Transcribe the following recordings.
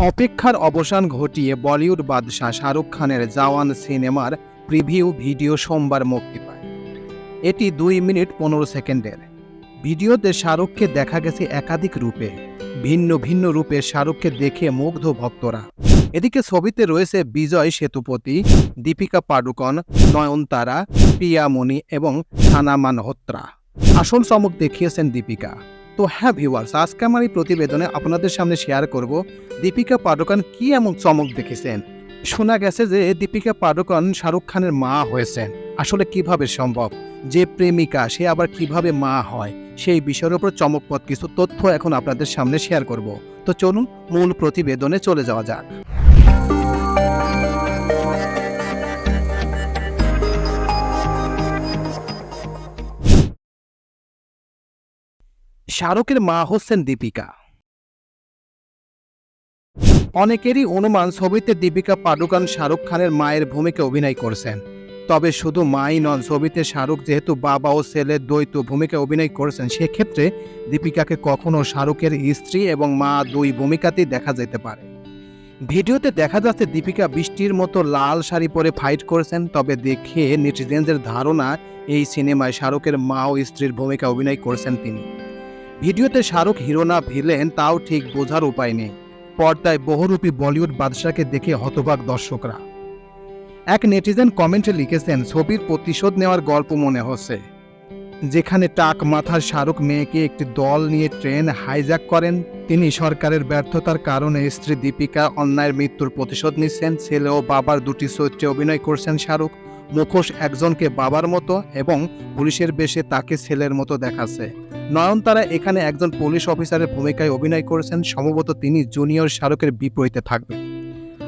অপেক্ষার অবসান ঘটিয়ে বলিউড বাদশাহ শাহরুখ খানের জাওয়ান সিনেমার প্রিভিউ ভিডিও সোমবার মুক্তি পায়। এটি দুই মিনিট পনেরো সেকেন্ডের। ভিডিওতে শাহরুখকে দেখা গেছে একাধিক রূপে। ভিন্ন ভিন্ন রূপে শাহরুখকে দেখে মুগ্ধ ভক্তরা। এদিকে ছবিতে রয়েছে বিজয় সেতুপতি, দীপিকা পাডুকন, নয়নতারা, পিয়ামণি এবং সানা মানহোত্রা। আসল চমক দেখিয়েছেন দীপিকা। তো হ্যাঁ ভিউয়ার্স আজকে আমার এই প্রতিবেদনে আপনাদের সামনে শেয়ার করব দীপিকা পাডুকন কি এমন চমক দেখেছেন? শোনা গেছে যে দীপিকা পাডুকন শাহরুখ খানের মা হয়েছেন। আসলে কীভাবে সম্ভব? যে প্রেমিকা, সে আবার কীভাবে মা হয়? সেই বিষয়ের উপর চমকপদ কিছু তথ্য এখন আপনাদের সামনে শেয়ার করব। তো চলুন মূল প্রতিবেদনে চলে যাওয়া যাক। শাহরুখের মা হচ্ছেন দীপিকা। অনেকেরই অনুমান, ছবিতে দীপিকা পাডুকান শাহরুখ খানের মায়ের ভূমিকা অভিনয় করছেন। তবে শুধু মাই নন, ছবিতে শাহরুখ যেহেতু বাবা ও ছেলের দ্বৈত ভূমিকা অভিনয় করেছেন, সেক্ষেত্রে দীপিকাকে কখনো শাহরুখের স্ত্রী এবং মা দুই ভূমিকাতেই দেখা যেতে পারে। ভিডিওতে দেখা যাচ্ছে, দীপিকা বৃষ্টির মতো লাল শাড়ি পরে ফাইট করেছেন, তবে দেখে নেটিজেনদের ধারণা, এই সিনেমায় শাহরুখের মা ও স্ত্রীর ভূমিকা অভিনয় করেছেন তিনি। ভিডিওতে শাহরুখ হিরো না ভিলেন, তাও ঠিক বোঝার উপায় নেই। পর্দায় বহুরূপী বলিউড বাদশাকে দেখে হতবাক দর্শকরা। এক নেটিজেন কমেন্টে লিখেছেন, ছবির প্রতিশোধ নেওয়ার গল্প মনে হচ্ছে। যেখানে টাক মাথার শাহরুখ মেয়েকে একটি দল নিয়ে ট্রেন হাইজ্যাক করেন, তিনি সরকারের ব্যর্থতার কারণে স্ত্রী দীপিকা অন্যায়ের মৃত্যুর প্রতিশোধ নিচ্ছেন, ছেলে ও বাবার দুটি চরিত্রে অভিনয় করছেন শাহরুখ। মুখোশ একজনকে বাবার মতো এবং পুলিশের বেশে তাকে ছেলের মতো দেখাচ্ছে। নয়নতারা এখানে একজন পুলিশ অফিসারের ভূমিকায় অভিনয় করেছেন, সম্ভবত তিনি জুনিয়র শাহরুখের বিপরীতে থাকবেন।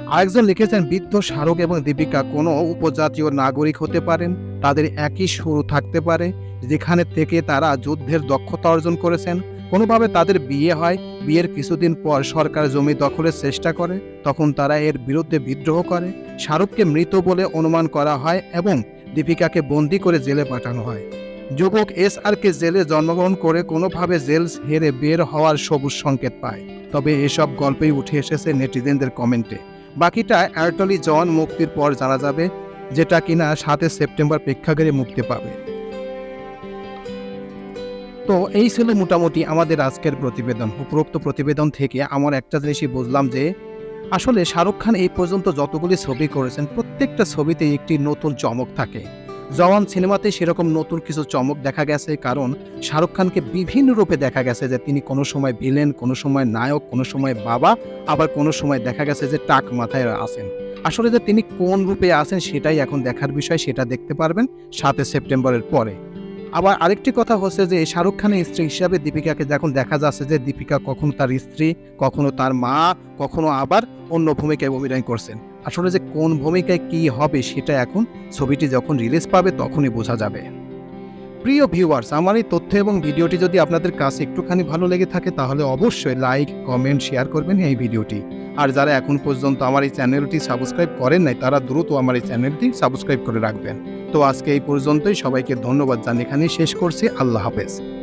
আরেকজন লিখেছেন, বৃদ্ধ শাহরুখ এবং দীপিকা কোনো উপজাতীয় নাগরিক হতে পারেন, তাদের একই শুরু থাকতে পারে, যেখানে থেকে তারা যুদ্ধের দক্ষতা অর্জন করেছেন। কোনোভাবে তাদের বিয়ে হয়, বিয়ের কিছুদিন পর সরকার জমি দখলের চেষ্টা করে, তখন তারা এর বিরুদ্ধে বিদ্রোহ করে। শাহরুখকে মৃত বলে অনুমান করা হয় এবং দীপিকাকে বন্দি করে জেলে পাঠানো হয়। যুবক এস আরকে জেলে জন্মগ্রহণ করে কোনোভাবে জেল হেরে বের হওয়ার সবুজ সংকেত পায়। তবে এসব গল্পেই উঠে এসেছে নেটিজেনদের কমেন্টে। বাকিটা অ্যারটলি জন মুক্তির পর জানা যাবে যেটা কিনা সাতই সেপ্টেম্বর প্রেক্ষাগৃহে মুক্তি পাবে। তো এই ছিল মোটামুটি আমাদের আজকের প্রতিবেদন। উপরোক্ত প্রতিবেদন থেকে আমার একটা জিনিসই বুঝলাম যে আসলে শাহরুখ খান এই পর্যন্ত যতগুলি ছবি করেছেন, প্রত্যেকটা ছবিতে একটি নতুন চমক থাকে। জওয়ান সিনেমাতে সেরকম নতুন কিছু চমক দেখা গেছে কারণ শাহরুখ খানকে বিভিন্ন রূপে দেখা গেছে যে তিনি কোনো সময় ভিলেন, কোনো সময় নায়ক, কোনো সময় বাবা, আবার কোনো সময় দেখা গেছে যে টাক মাথায় আসেন আসলে যে তিনি কোন রূপে আছেন সেটাই এখন দেখার বিষয়, সেটা দেখতে পারবেন সাতই সেপ্টেম্বরের পরে। আবার আরেকটি কথা হচ্ছে যে শাহরুখ খানের স্ত্রী হিসাবে দীপিকাকে যখন দেখা যাচ্ছে যে দীপিকা কখনো তার স্ত্রী, কখনো তার মা, কখনো আবার অন্য ভূমিকায় অভিনয় করছেন। আসলে যে কোন ভূমিকায় কি হবে সেটা এখন ছবিটি যখন রিলিজ পাবে তখনই বোঝা যাবে। প্রিয় ভিউয়ার্স আমার এই তথ্য এবং ভিডিওটি যদি আপনাদের কাছে একটুখানি ভালো লেগে থাকে তাহলে অবশ্যই লাইক কমেন্ট শেয়ার করবেন এই ভিডিওটি। আর যারা এখন পর্যন্ত আমার এই চ্যানেলটি সাবস্ক্রাইব করেন নাই, তারা দ্রুত আমার এই চ্যানেলটি সাবস্ক্রাইব করে রাখবেন। তো আজকে এই পর্যন্তই। সবাইকে ধন্যবাদ জানিয়ে এখানে শেষ করছি। আল্লাহ হাফেজ।